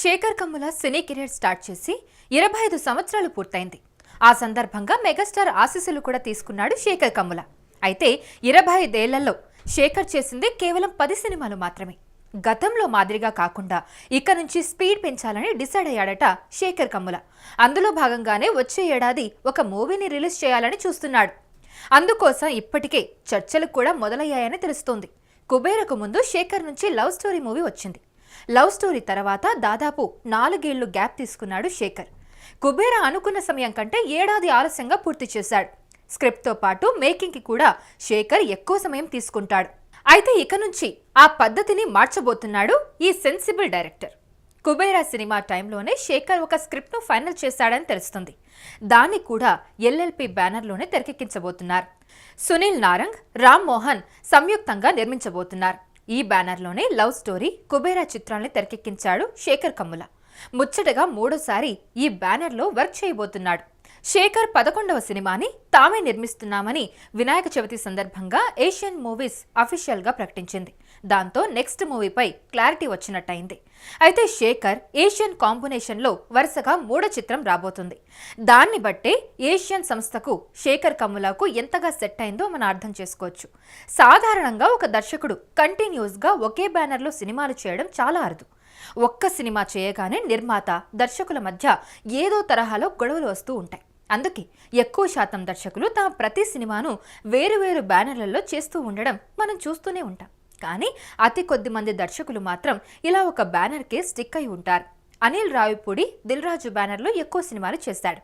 Sekhar Kammula cine career start చేసి ఇరవై ఐదు సంవత్సరాలు పూర్తయింది. ఆ సందర్భంగా మెగాస్టార్ ఆశీస్సులు కూడా తీసుకున్నాడు శేఖర్ కమ్ముల. అయితే ఇరవై ఐదేళ్ళలో శేఖర్ చేసింది కేవలం పది సినిమాలు మాత్రమే. గతంలో మాదిరిగా కాకుండా ఇక నుంచి స్పీడ్ పెంచాలని డిసైడ్ అయ్యాడట శేఖర్ కమ్ముల. అందులో భాగంగానే వచ్చే ఏడాది ఒక మూవీని రిలీజ్ చేయాలని చూస్తున్నాడు. అందుకోసం ఇప్పటికే చర్చలు కూడా మొదలయ్యాయని తెలుస్తోంది. కుబేరకు ముందు శేఖర్ నుంచి లవ్ స్టోరీ మూవీ వచ్చింది. లవ్ స్టోరీ తర్వాత దాదాపు నాలుగేళ్ళు గ్యాప్ తీసుకున్నాడు శేఖర్. కుబేర అనుకున్న సమయం కంటే ఏడాది ఆలస్యంగా పూర్తి చేశాడు. స్క్రిప్ట్తో పాటు మేకింగ్కి కూడా శేఖర్ ఎక్కువ సమయం తీసుకుంటాడు. అయితే ఇక నుంచి ఆ పద్ధతిని మార్చబోతున్నాడు ఈ సెన్సిబుల్ డైరెక్టర్. కుబేరా సినిమా టైంలోనే శేఖర్ ఒక స్క్రిప్ట్ను ఫైనల్ చేశాడని తెలుస్తుంది. దాన్ని కూడా ఎల్ఎల్పి బ్యానర్లోనే తెరకెక్కించబోతున్నారు. సునీల్ నారంగ్ రామ్ మోహన్ సంయుక్తంగా నిర్మించబోతున్నారు. ఈ బ్యానర్లోనే లవ్ స్టోరీ కుబేరా చిత్రాల్ని తెరకెక్కించాడు శేఖర్ కమ్ముల. ముచ్చటగా మూడోసారి ఈ బ్యానర్లో వర్క్ చేయబోతున్నాడు. శేఖర్ పదకొండవ సినిమాని తామే నిర్మిస్తున్నామని వినాయక చవితి సందర్భంగా ఏషియన్ మూవీస్ అఫీషియల్గా ప్రకటించింది. దాంతో నెక్స్ట్ మూవీపై క్లారిటీ వచ్చినట్టయింది. అయితే శేఖర్ ఏషియన్ కాంబినేషన్లో వరుసగా మూడో చిత్రం రాబోతుంది. దాన్ని బట్టే ఏషియన్ సంస్థకు శేఖర్ కమ్ములకు ఎంతగా సెట్ అయిందో మనం అర్థం చేసుకోవచ్చు. సాధారణంగా ఒక దర్శకుడు కంటిన్యూస్గా ఒకే బ్యానర్లో సినిమాలు చేయడం చాలా అరుదు. ఒక్క సినిమా చేయగానే నిర్మాత దర్శకుల మధ్య ఏదో తరహాలో గొడవలు వస్తూ ఉంటాయి. అందుకే ఎక్కువ శాతం దర్శకులు తమ ప్రతి సినిమాను వేరువేరు బ్యానర్లలో చేస్తూ ఉండడం మనం చూస్తూనే ఉంటాం. కానీ అతి కొద్ది మంది దర్శకులు మాత్రం ఇలా ఒక బ్యానర్కే స్టిక్ అయి ఉంటారు. అనిల్ రావిపూడి దిల్రాజు బ్యానర్లో ఎక్కువ సినిమాలు చేశాడు.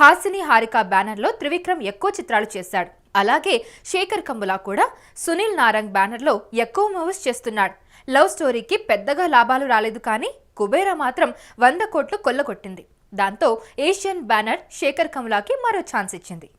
హాసిని హారిక బ్యానర్లో త్రివిక్రమ్ ఎక్కువ చిత్రాలు చేశాడు. అలాగే శేఖర్ కంబులా కూడా సునీల్ నారంగ్ బ్యానర్లో ఎక్కువ మూవీస్ చేస్తున్నాడు. లవ్ స్టోరీకి పెద్దగా లాభాలు రాలేదు కానీ కుబేరా మాత్రం వంద కోట్లు కొల్లగొట్టింది. దాంతో ఏషియన్ బ్యానర్ శేఖర్ కమలాకి మరో ఛాన్స్ ఇచ్చింది.